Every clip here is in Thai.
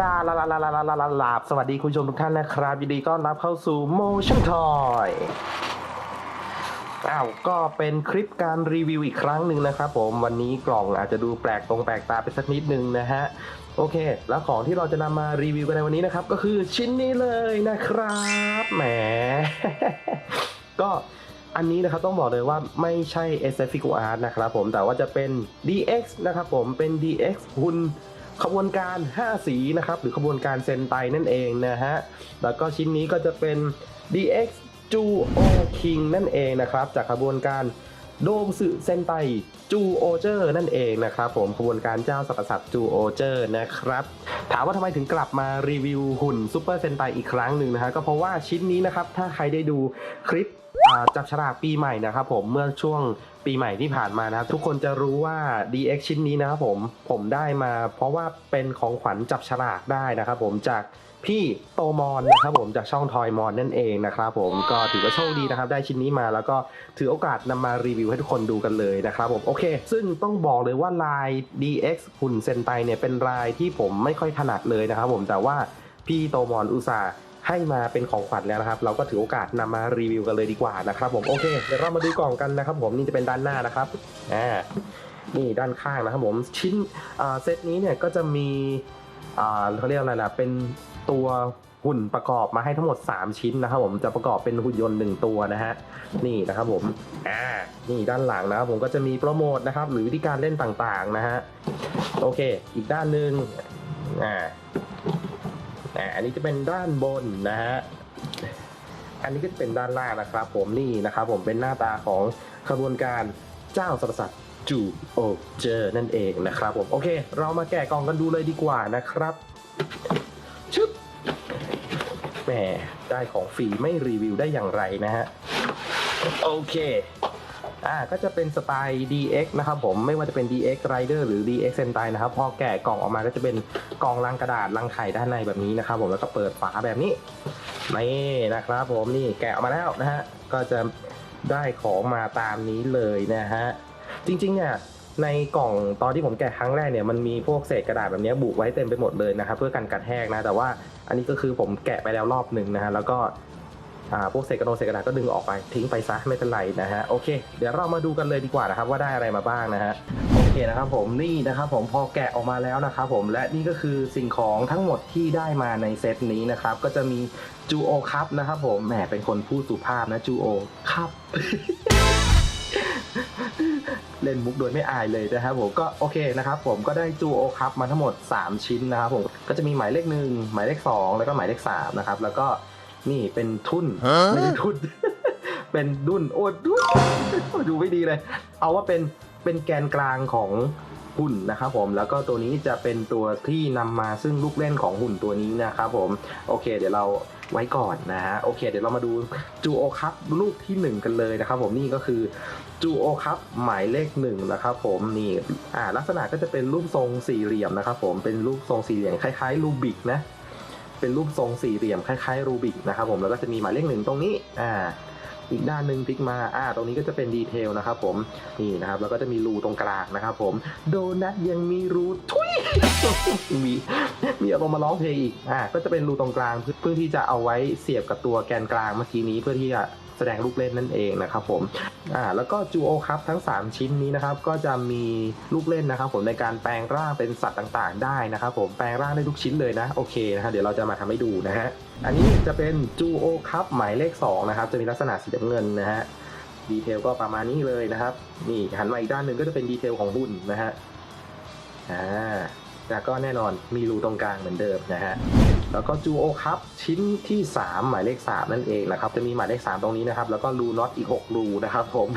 ราลาลาลาลาลาลาลาลาสวัสดีคุณผู้ชมทุกท่านนะครับยินดีต้อนรับเข้าสู่ Motion Toy อ้าวก็เป็นคลิปการรีวิวอีกครั้งหนึ่งนะครับผมวันนี้กล่องอาจจะดูแปลกตรงแปลกตาไปสักนิดนึงนะฮะโอเค แล้วของที่เราจะนำมารีวิวกันในวันนี้นะครับ ก็คือชิ้นนี้เลยนะครับแหม ก็อันนี้นะครับต้องบอกเลยว่าไม่ใช่ s f i c Art นะครับผมแต่ว่าจะเป็น DX นะครับผมเป็น DX หุ่น ขบวนการ 5 สีนะครับ หรือขบวนการเซนไตนั่นเองนะฮะ แล้วก็ชิ้นนี้ก็จะเป็น DX Duo King นั่นเองนะครับ จากขบวนการ โดมสึเซนไตจูโอเจอร์นั่นเองนะครับผมขบวนการเจ้าสัตว์สัตว์จูโอเจอร์นะครับ ถามว่าทำไมถึงกลับมารีวิวหุ่นซูเปอร์เซนไตอีกครั้งหนึ่งนะฮะก็เพราะว่าชิ้นนี้นะครับ ถ้าใครได้ดูคลิปจับฉลากปีใหม่นะครับผมเมื่อช่วงปีใหม่ที่ผ่านมานะครับ ทุกคนจะรู้ว่า DX ชิ้นนี้นะครับผมผมได้มาเพราะว่าเป็นของขวัญจับฉลากได้นะครับผมจาก พี่โตมอนนะครับผมจากช่องทอยมอนนั่นเองนะครับผมก็ถือว่าโชคดีนะครับได้ชิ้นนี้มาแล้วก็ถือโอกาสนำมารีวิวให้ทุกคนดูกันเลยนะครับผมโอเค ซึ่งต้องบอกเลยว่าลาย DX หุ่นเซนไตเนี่ยเป็นลายที่ผมไม่ค่อยถนัดเลยนะครับผมแต่ว่าพี่โตมอนอุตส่าห์ให้มาเป็นของขวัญแล้วนะครับ เราก็ถือโอกาสนำมารีวิวกันเลยดีกว่านะครับผมโอเคเดี๋ยวเรามาดูกล่องกันนะครับ ผมนี่จะเป็นด้านหน้านะครับอ่านี่ด้านข้างนะครับผมชิ้นเซตนี้เนี่ยก็จะมีเขาเรียกอะไรนะเป็น ตัวหุ่นประกอบมาให้ทั้งหมด 3 ชิ้นนะครับผมจะประกอบเป็นหุ่นยนต์หนึ่งตัวนะฮะนี่นะครับผมอ่านี่ด้านหลังนะครับผมก็จะมีโปรโมทนะครับ หรือวิธีการเล่นต่างๆนะฮะโอเค อีกด้านหนึ่งอ่าอ่าอันนี้จะเป็นด้านบนนะฮะอันนี้ก็จะเป็นด้านล่างนะครับ ผมนี่นะครับผมเป็นหน้าตาของขบวนการเจ้าสรรพสัตว์จูโอเจอร์นั่นเองนะครับผมโอเค เรามาแกะกล่องกันดูเลยดีกว่านะครับ แหมได้ของฟรีไม่รีวิวได้อย่างไรนะฮะ โอเคอ่าก็จะเป็นสไตล์ DX นะครับผมไม่ว่าจะเป็น DX Rider หรือ DX Sentai นะครับพอแกะกล่องออกมาก็จะเป็นกล่องลังกระดาษลังไข่ด้านในแบบนี้นะครับผมแล้วก็เปิดฝาแบบนี้นี่นะครับผมนี่แกะออกมาแล้วนะฮะก็จะได้ของมาตามนี้เลยนะฮะจริงๆเนี่ย ในกล่องตอนที่ผมแกะครั้งแรกเนี่ยมันมีพวกเศษกระดาษแบบนี้บุไว้เต็มไปหมดเลยนะครับเพื่อกันกัดแห้งนะ แต่ว่าอันนี้ก็คือผมแกะไปแล้วรอบหนึ่งนะฮะแล้วก็อาพวกเศษกระดาษเศษกระดาษก็ดึงออกไปทิ้งไปซะไม่เป็นไรนะฮะโอเค เดี๋ยวเรามาดูกันเลยดีกว่านะครับว่าได้อะไรมาบ้างนะฮะโอเคนะครับผมนี่นะครับผมพอแกะออกมาแล้วนะครับผมและนี่ก็คือสิ่งของทั้งหมดที่ได้มาในเซตนี้นะครับก็จะมีจูโอคัพนะครับผมแหมเป็นคนพูดสุภาพนะจูโอคัพ เล่นมุกโดยไม่อายเลยนะครับผมก็โอเคนะครับผมก็ได้จูโอคัพมาทั้งหมด 3 ชิ้นนะครับผมก็จะมีหมายเลขหนึ่งหมายเลขสองแล้วก็หมายเลขสามนะครับแล้วก็นี่เป็นทุ่นไม่ใช่ทุ่นเป็นดุนโอ้ดุนดูไม่ดีเลย เอาว่าเป็นเป็นแกนกลางของหุ่นนะครับผมแล้วก็ตัวนี้จะเป็นตัวที่นำมาซึ่งลูกเล่นของหุ่นตัวนี้นะครับผมโอเค เดี๋ยวเราไว้ก่อนนะฮะโอเค เดี๋ยวเรามาดูจูโอคัพลูกที่หนึ่งกันเลยนะครับผมนี่ก็คือ จูโอครับหมายเลขหนึ่งนะครับผมนี่อ่าลักษณะก็จะเป็นรูปทรงสี่เหลี่ยมนะครับผมเป็นรูปทรงสี่เหลี่ยมคล้ายๆรูบิกนะเป็นรูปทรงสี่เหลี่ยมคล้ายๆรูบิกนะครับผมแล้วก็จะมีหมายเลขหนึ่งตรงนี้อ่า อีกด้านหนึ่งพลิกมาอ่าตรงนี้ก็จะเป็นดีเทลนะครับผมนี่นะครับแล้วก็จะมีรูตรงกลางนะครับผมโดนัทยังมีรูทุยมีมีอารมณ์มาร้องเพลงอีกอ่าก็จะเป็นรูตรงกลางเพื่อเพื่อที่จะเอาไว้เสียบกับตัวแกนกลางเมื่อกี้นี้เพื่อที่จะแสดงลูกเล่นนั่นเองนะครับผม อ่า แล้วก็จูโอครับทั้ง 3 ชิ้นนี้นะครับ ก็จะมีลูกเล่นนะครับ ผมในการแปลงร่างเป็นสัตว์ต่างๆ ได้นะครับ ผม แปลงร่างได้ทุกชิ้นเลยนะ โอเคนะฮะ เดี๋ยวเราจะมาทำให้ดูนะฮะ อันนี้จะเป็นจูโอคัพหมายเลข 2 นะครับ จะมีลักษณะสีน้ำเงินนะฮะ ดีเทลก็ประมาณนี้เลยนะครับ นี่หันมาอีกด้านหนึ่งก็จะเป็นดีเทลของบุญนนะฮะ อ่าแล้วก็แน่นอนมีรูตรงกลางเหมือนเดิมนะฮะ แล้วก็จูโอครับชิ้นที่ 3 หมายเลข 3 นั่นเองนะครับ จะมีหมายเลข 3 ตรงนี้นะครับ แล้วก็รูน็อตอีก 6 รูนะครับผม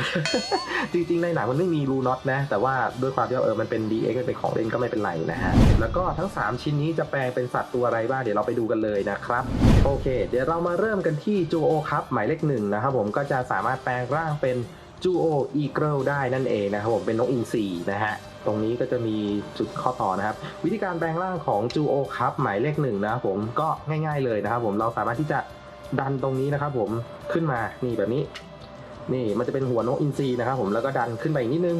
จริงๆ ในหนังมันไม่มีรูน็อตนะ แต่ว่าด้วยความที่เออมันเป็น DX มันเป็นของเล่นก็ไม่เป็นไรนะฮะ แล้วก็ทั้ง 3 ชิ้นนี้จะแปลงเป็นสัตว์ตัวอะไรบ้าง เดี๋ยวเราไปดูกันเลยนะครับ โอเค เดี๋ยวเรามาเริ่มกันที่จูโอครับหมายเลขหนึ่งนะครับผมก็จะสามารถแปลงร่างเป็นจูโออีเกิลได้นั่นเองนะครับผมเป็นนกอินทรีนะฮะ ตรงนี้ก็จะมีจุดข้อต่อนะครับ วิธีการแปลงร่างของจูโอคัพหมายเลขหนึ่งนะครับผมก็ง่าย ๆเลยนะครับ ผมเราสามารถที่จะดันตรงนี้นะครับ ผมขึ้นมานี่แบบนี้ นี่มันจะเป็นหัวนกอินทรีนะครับผมแล้วก็ดันขึ้นไปอีกนิดนึง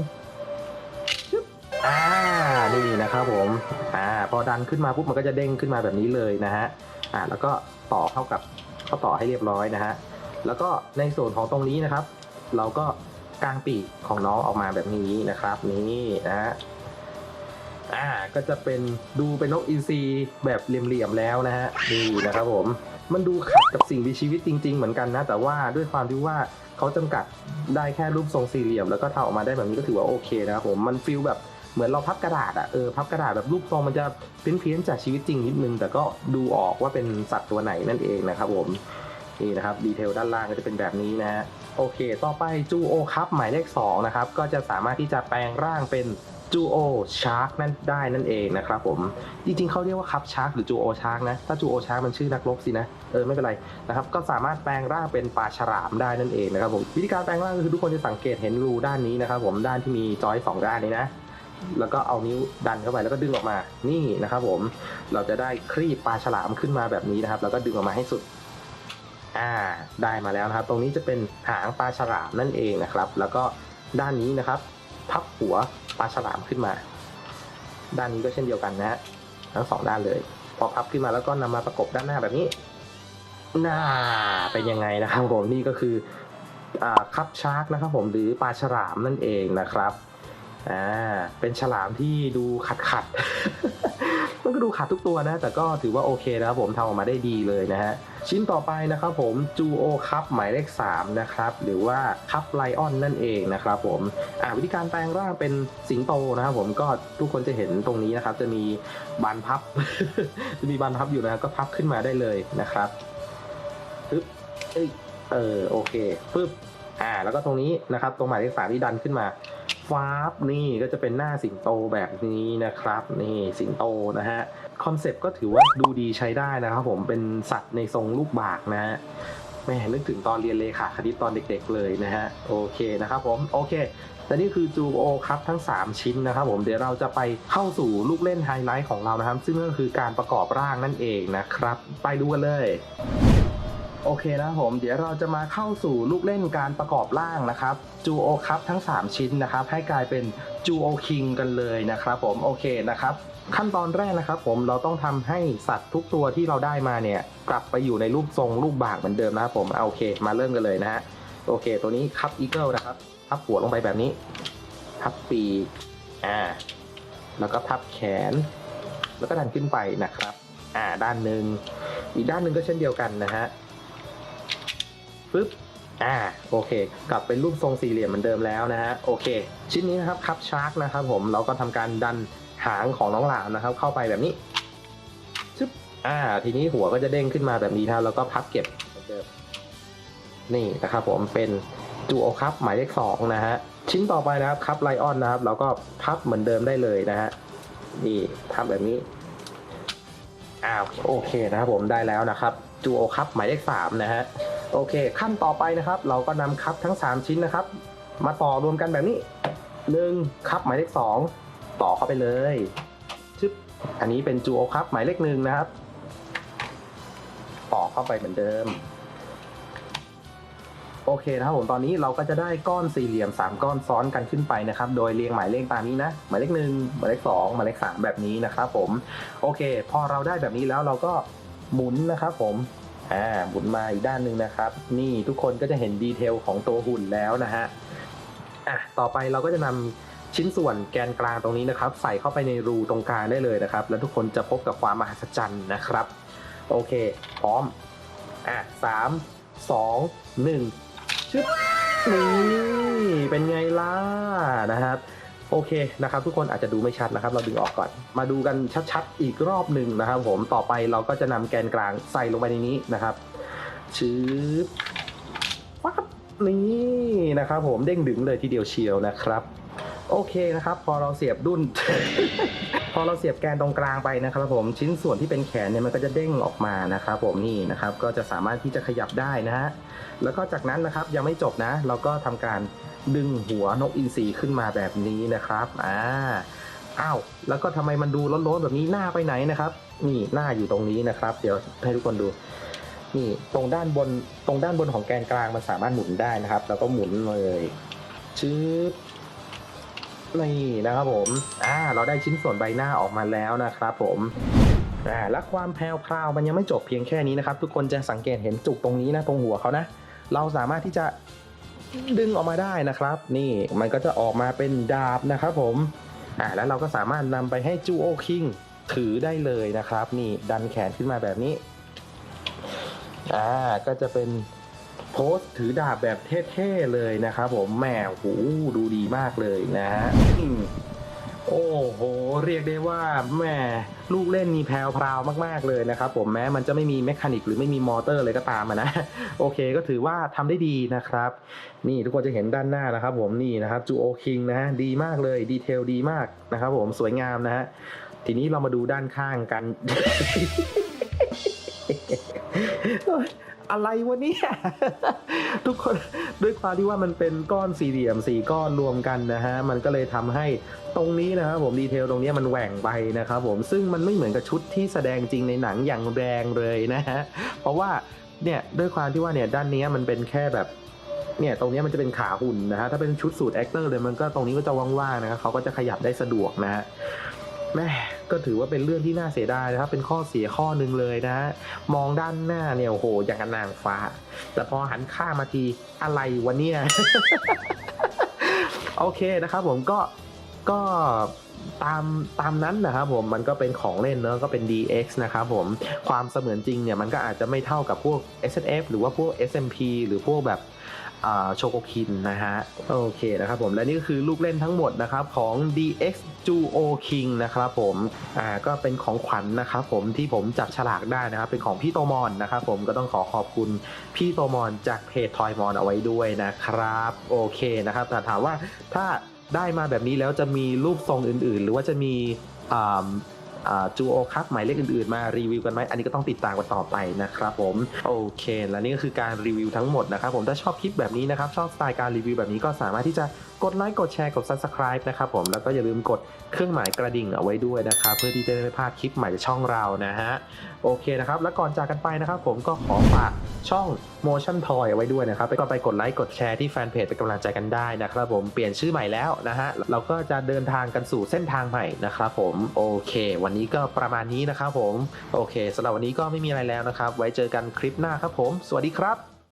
อ่านี่นะครับผมอ่าพอดันขึ้นมาปุ๊บมันก็จะเด้งขึ้นมาแบบนี้เลยนะฮะอ่าแล้วก็ต่อเข้ากับเข้าต่อให้เรียบร้อยนะฮะแล้วก็ในส่วนของตรงนี้นะครับ เราก็ กลางปีกของน้องออกมาแบบนี้นะครับนี่นะฮะอ่าก็จะเป็นดูเป็นนกอินทรีแบบเหลี่ยมๆแล้วนะฮะนี่นะครับผมมันดูขัดกับสิ่งมีชีวิตจริง ๆ เหมือนกันนะ แต่ว่าด้วยความที่ว่าเขาจำกัดได้แค่รูปทรงสี่เหลี่ยม แล้วก็ทำออกมาได้แบบนี้ก็ถือว่าโอเคนะครับผมมันฟีลแบบเหมือนเราพับกระดาษอะเออพับกระดาษแบบรูปทรงมันจะเพี้ยนๆจากชีวิตจริงนิดนึง แต่ก็ดูออกว่าเป็นสัตว์ตัวไหนนั่นเองนะครับผมนี่นะครับดีเทลด้านล่างก็จะเป็นแบบนี้นะฮะ โอเค ต่อไปจูโอครับหมายเลข2นะครับ ก็จะสามารถที่จะแปลงร่างเป็นจูโอชาร์กนั่นได้นั่นเองนะครับผม จริงๆเขาเรียกว่าคับชาร์กหรือจูโอชาร์กนะ ถ้าจูโอชาร์กมันชื่อนักรบสินะ เออไม่เป็นไรนะครับ ก็สามารถแปลงร่างเป็นปลาฉลามได้นั่นเองนะครับผม วิธีการแปลงร่างก็คือทุกคนจะสังเกตเห็นรูด้านนี้นะครับผม ด้านที่มีจอยสองด้านนี้นะ แล้วก็เอานิ้วดันเข้าไปแล้วก็ดึงออกมา นี่นะครับผม เราจะได้ครีบปลาฉลามขึ้นมาแบบนี้นะครับ แล้วก็ดึงออกมาให้สุด อ่าได้มาแล้วนะครับ ตรงนี้จะเป็นหางปลาฉลามนั่นเองนะครับ แล้วก็ด้านนี้นะครับ พับหัวปลาฉลามขึ้นมา ด้านนี้ก็เช่นเดียวกันนะฮะทั้งสองด้านเลย พอพับขึ้นมาแล้วก็นำมาประกบด้านหน้าแบบนี้น่าเป็นยังไงนะครับผมนี่ก็คืออ่าคับชาร์กนะครับผมหรือปลาฉลามนั่นเองนะครับอ่าเป็นฉลามที่ดูขัดขัด มันก็ดูขัดทุกตัวนะ แต่ก็ถือว่าโอเคนะครับผมทำออกมาได้ดีเลยนะฮะ ชิ้นต่อไปนะครับผมจูโอคัพหมายเลข 3 นะครับ หรือว่าคัพไลออนนั่นเองนะครับผมอ่าวิธีการแปลงร่างเป็นสิงโตนะครับผมก็ทุกคนจะเห็นตรงนี้นะครับ จะมีบานพับ จะมีบานพับอยู่นะก็พับขึ้นมาได้เลยนะครับปึ๊บเอ้ยเออโอเคปึ๊บอ่าแล้วก็ตรงนี้นะครับ ตรงหมายเลขสามที่ดันขึ้นมา ฟ้าบนี่ก็จะเป็นหน้าสิงโตแบบนี้นะครับ นี่สิงโตนะฮะคอนเซปต์ก็ถือว่าดูดีใช้ได้นะครับผมเป็นสัตว์ในทรงลูกบากนะฮะแม่นึกถึงตอนเรียนเลขาคณิตตอนเด็ก ๆ เลยนะฮะโอเคนะครับผมโอเคและนี่คือจูโอครับทั้ง 3 ชิ้นนะครับผมเดี๋ยวเราจะไปเข้าสู่ลูกเล่นไฮไลท์ของเรานะครับ ซึ่งก็คือการประกอบร่างนั่นเองนะครับ ไปดูกันเลย โอเคนะครับผมเดี๋ยวเราจะมาเข้าสู่ลูกเล่นการประกอบร่างนะครับจูโอครับทั้ง 3 ชิ้นนะครับให้กลายเป็นจูโอคิงกันเลยนะครับผมโอเคนะครับ ขั้นตอนแรกนะครับผมเราต้องทำให้สัตว์ทุกตัวที่เราได้มาเนี่ยกลับไปอยู่ในรูปทรงรูปบากเหมือนเดิมนะครับผมเอาโอเค มาเริ่มกันเลยนะฮะโอเค ตัวนี้คับอีเกิลนะครับพับหัวลงไปแบบนี้พับปีอ่าแล้วก็พับแขน แล้วก็ดันขึ้นไปนะครับ อ่าด้านหนึ่งอีกด้านหนึ่งก็เช่นเดียวกันนะฮะ ปึ๊บอ่าโอเค กลับเป็นรูปทรงสี่เหลี่ยมเหมือนเดิมแล้วนะฮะโอเค ชิ้นนี้นะครับคับชาร์กนะครับผมเราก็ทำการดันหางของน้องหลามนะครับ เข้าไปแบบนี้ชึบอ่า ทีนี้หัวก็จะเด้งขึ้นมาแบบนี้ครับแล้วก็พับเก็บเหมือนเดิมนี่นะครับผมเป็นจูโอคัพหมายเลขสองนะฮะชิ้นต่อไปนะครับคัพไลออนนะครับ เราก็พับเหมือนเดิมได้เลยนะฮะนี่พับแบบนี้อ้าวโอเคนะครับผมได้แล้วนะครับจูโอคัพหมายเลขสามนะฮะ โอเค ขั้นต่อไปนะครับ เราก็นำคัพทั้ง 3 ชิ้นนะครับ มาต่อรวมกันแบบนี้หนึ่งคัพหมายเลขสองต่อเข้าไปเลยชึบอันนี้เป็นจูโอคัพหมายเลขหนึ่งนะครับ ต่อเข้าไปเหมือนเดิม โอเคนะครับผมตอนนี้เราก็จะได้ก้อนสี่เหลี่ยม 3 ก้อนซ้อนกันขึ้นไปนะครับ โดยเรียงหมายเลขตามนี้นะ หมายเลขหนึ่งหมายเลขสองหมายเลขสามแบบนี้นะครับผม โอเค พอเราได้แบบนี้แล้วเราก็หมุนนะครับผม อ่าหมุนมาอีกด้านหนึ่งนะครับ นี่ทุกคนก็จะเห็นดีเทลของตัวหุ่นแล้วนะฮะอะต่อไปเราก็จะนำชิ้นส่วนแกนกลางตรงนี้นะครับ ใส่เข้าไปในรูตรงกลางได้เลยนะครับ แล้วทุกคนจะพบกับความมหัศจรรย์นะครับ โอเค พร้อมอะสามสองหนึ่งชึบนี่เป็นไงล่ะนะครับ โอเคนะครับทุกคนอาจจะดูไม่ชัดนะครับ เราดึงออกก่อน มาดูกันชัดๆอีกรอบหนึ่งนะครับ ผมต่อไปเราก็จะนำแกนกลางใส่ลงไปในนี้นะครับชืบปั๊บนี่นะครับ ผมเด้งดึงเลยทีเดียวเชียวนะครับ โอเคนะครับ พอเราเสียบดุนพอเราเสียบแกนตรงกลางไปนะครับ ผมชิ้นส่วนที่เป็นแขนเนี่ยมันก็จะเด้งออกมานะครับผมนี่นะครับ ก็จะสามารถที่จะขยับได้นะฮะแล้วก็จากนั้นนะครับยังไม่จบนะ เราก็ทำการ ดึงหัวนกอินทรีขึ้นมาแบบนี้นะครับอ่าอ้าวแล้วก็ทำไมมันดูร้นๆแบบนี้หน้าไปไหนนะครับ นี่หน้าอยู่ตรงนี้นะครับ เดี๋ยวให้ทุกคนดูนี่ตรงด้านบนตรงด้านบนของแกนกลางมันสามารถหมุนได้นะครับ แล้วก็หมุนเลยชืบนี่นะครับผมอ่าเราได้ชิ้นส่วนใบหน้าออกมาแล้วนะครับ ผมอ่าและความแพรวพราวมันยังไม่จบเพียงแค่นี้นะครับ ทุกคนจะสังเกตเห็นจุกตรงนี้นะตรงหัวเขานะ เราสามารถที่จะ ดึงออกมาได้นะครับ นี่มันก็จะออกมาเป็นดาบนะครับผมอ่าแล้วเราก็สามารถนำไปให้จูโอคิงถือได้เลยนะครับ นี่ดันแขนขึ้นมาแบบนี้อ่าก็จะเป็นโพสถือดาบแบบเท่ๆเลยนะครับผมแหมหูดูดีมากเลยนะฮะ โอ้โห เรียกได้ว่าแม่ลูกเล่นมีแพรวพราวมาก ๆ เลยนะครับผมแม้มันจะไม่มีแมคานิกหรือไม่มีมอเตอร์เลยก็ตามนะ โอเคก็ถือว่าทำได้ดีนะครับ นี่ทุกคนจะเห็นด้านหน้านะครับผมนี่นะครับจูโอคิงนะฮะดีมากเลยดีเทลดีมากนะครับผมสวยงามนะฮะทีนี้เรามาดูด้านข้างกัน อะไรวะเนี่ย ทุกคนด้วยความที่ว่ามันเป็นก้อนสี่เหลี่ยมสี่ก้อนรวมกันนะฮะ มันก็เลยทำให้ตรงนี้นะครับผมดีเทลตรงนี้มันแหว่งไปนะครับผมซึ่งมันไม่เหมือนกับชุดที่แสดงจริงในหนังอย่างแรงเลยนะฮะ เพราะว่าเนี่ยด้วยความที่ว่าเนี่ยด้านนี้มันเป็นแค่แบบเนี่ยตรงนี้มันจะเป็นขาหุ่นนะฮะถ้าเป็นชุดสูตรแอคเตอร์เลยมันก็ตรงนี้ก็จะว่างๆนะครับเขาก็จะขยับได้สะดวกนะฮะแม่ ก็ถือว่าเป็นเรื่องที่น่าเสียดายนะครับ เป็นข้อเสียข้อหนึ่งเลยนะฮะมองด้านหน้าเนี่ยโอ้โหอย่างกับนางฟ้า แต่พอหันข้ามาทีอะไรวะเนี่ยโอเคนะครับ ผมก็ก็ตามตามนั้นนะครับผมมันก็เป็นของเล่นเนอะก็เป็น DX นะครับผมความเสมือนจริงเนี่ยมันก็อาจจะไม่เท่ากับพวก SNF หรือว่าพวก SMP หรือพวกแบบ โชโกคินนะฮะโอเคนะครับผมและนี่ก็คือลูกเล่นทั้งหมดนะครับของ DX Juo King นะครับผมอ่าก็เป็นของขวัญนะครับผมที่ผมจับฉลากได้นะครับเป็นของพี่โตมอนนะครับผมก็ต้องขอขอบคุณพี่โตมอนจากเพจทอยมอนเอาไว้ด้วยนะครับโอเคนะครับแต่ถามว่าถ้าได้มาแบบนี้แล้วจะมีรูปทรงอื่นๆ หรือว่าจะมีอ่า จูโอคัพหมายเลขอื่นๆ มารีวิวกันไหมอันนี้ก็ต้องติดตามกันต่อไปนะครับผมโอเค และนี่ก็คือการรีวิวทั้งหมดนะครับผมถ้าชอบคลิปแบบนี้นะครับชอบสไตล์การรีวิวแบบนี้ก็สามารถที่จะกดไลค์กดแชร์กด subscribe นะครับผมแล้วก็อย่าลืมกดเครื่องหมายกระดิ่งเอาไว้ด้วยนะครับเพื่อที่จะได้ไม่พลาดคลิปใหม่จากช่องเรานะฮะโอเคนะครับแล้วก่อนจากกันไปนะครับผมก็ขอฝากช่อง Motion Toy เอาไว้ด้วยนะครับก็ไปกดไลค์กดแชร์ที่แฟนเพจเป็นกำลังใจกันได้นะครับผมเปลี่ยนชื่อใหม่แล้วนะฮะเราก็จะเดินทางกันสู่เส้นทางใหม่นะครับผมโอเค วันนี้ก็ประมาณนี้นะครับผมโอเคสำหรับวันนี้ก็ไม่มีอะไรแล้วนะครับ ไว้เจอกันคลิปหน้าครับผม สวัสดีครับ